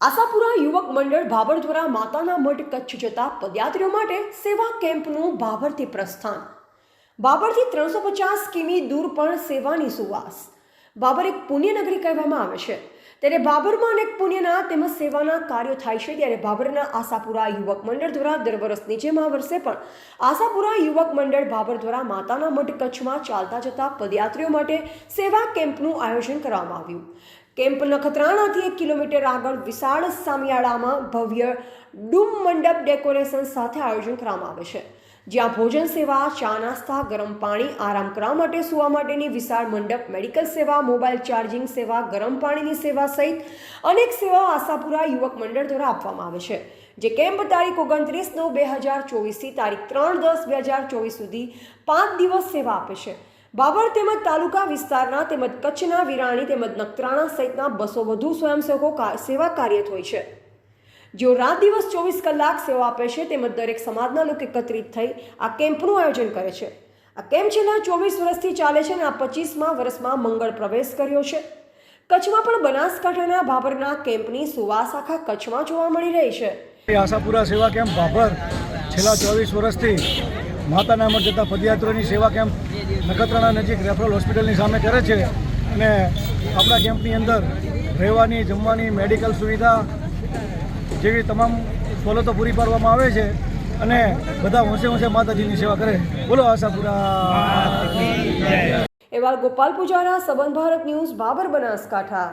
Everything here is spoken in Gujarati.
આશાપુરા યુવક મંડળ ભાભર માતાના મઢ કચ્છ જતા પદયાત્રીઓ માટે સેવા કેમ્પનું ભાભરથી પ્રસ્થાન. બાબરથી ત્રણસો પચાસ કિમી દૂર પણ સેવાની સુવાસ. બાબર એક પુણ્યનગરી કહેવામાં આવે છે. ત્યારે બાબરમાં અનેક પુણ્યના તેમજ સેવાના કાર્યો થાય છે ત્યારે બાબરના આશાપુરા યુવક મંડળ દ્વારા દર વર્ષની જેમ આ વર્ષે પણ આશાપુરા યુવક મંડળ બાબર દ્વારા માતાના મઢ કચ્છમાં ચાલતા જતા પદયાત્રીઓ માટે સેવા કેમ્પનું આયોજન કરવામાં આવ્યું. કેમ્પ નખત્રાણાથી એક કિલોમીટર આગળ વિશાળ સામિયાળામાં ભવ્ય ડૂમ મંડપ ડેકોરેશન સાથે આયોજન કરવામાં આવે છે. જ્યાં ભોજન સેવા, ચા નાસ્તા, ગરમ પાણી, આરામ કરવા માટે સુવા માટેની વિશાળ મંડપ, મેડિકલ સેવા, મોબાઈલ ચાર્જિંગ સેવા, ગરમ પાણીની સેવા સહિત અનેક સેવાઓ આશાપુરા યુવક મંડળ દ્વારા આપવામાં આવે છે. જે કેમ્પ તારીખ ઓગણત્રીસ નવ બે હજાર ચોવીસથી તારીખ ત્રણ દસ બે હજાર ચોવીસ સુધી પાંચ દિવસ સેવા આપે છે. બાબર તેમજ તાલુકા વિસ્તારના તેમજ કચ્છના વિરાણી તેમજ નખત્રાણા સહિતના બસો વધુ સ્વયંસેવકો સેવા કાર્યરત હોય છે. જેઓ રાત દિવસ ચોવીસ કલાક સેવા આપે છે તેમજ દરેક સમાજના લોકો એકત્રિત થઈ આ કેમ્પનું આયોજન કરે છે. આ કેમ્પ છેલ્લા ચોવીસ વર્ષથી ચાલે છે અને આ પચીસમાં વર્ષમાં મંગળ પ્રવેશ કર્યો છે. કચ્છમાં પણ બનાસકાંઠાના ભાભરના કેમ્પની સુવાસ આખા કચ્છમાં જોવા મળી રહી છે. આશાપુરા સેવા કેમ્પ ભાભર છેલ્લા ચોવીસ વર્ષથી માતાના મઠ જતા પદયાત્રીઓની સેવા કેમ્પ નખત્રાણા નજીક રેફરલ હોસ્પિટલની સામે કરે છે અને આપણા કેમ્પની અંદર રહેવાની, જમવાની મેડિકલ સુવિધા જેવી તમામ સવલતો પૂરી પાડવામાં આવે છે અને બધા હોંશે હોંશે માતાજીની સેવા કરે. બોલો આશાપુરા. એવા ગોપાલ પૂજારા સબન ભારત ન્યૂઝ બાબર બનાસકાંઠા.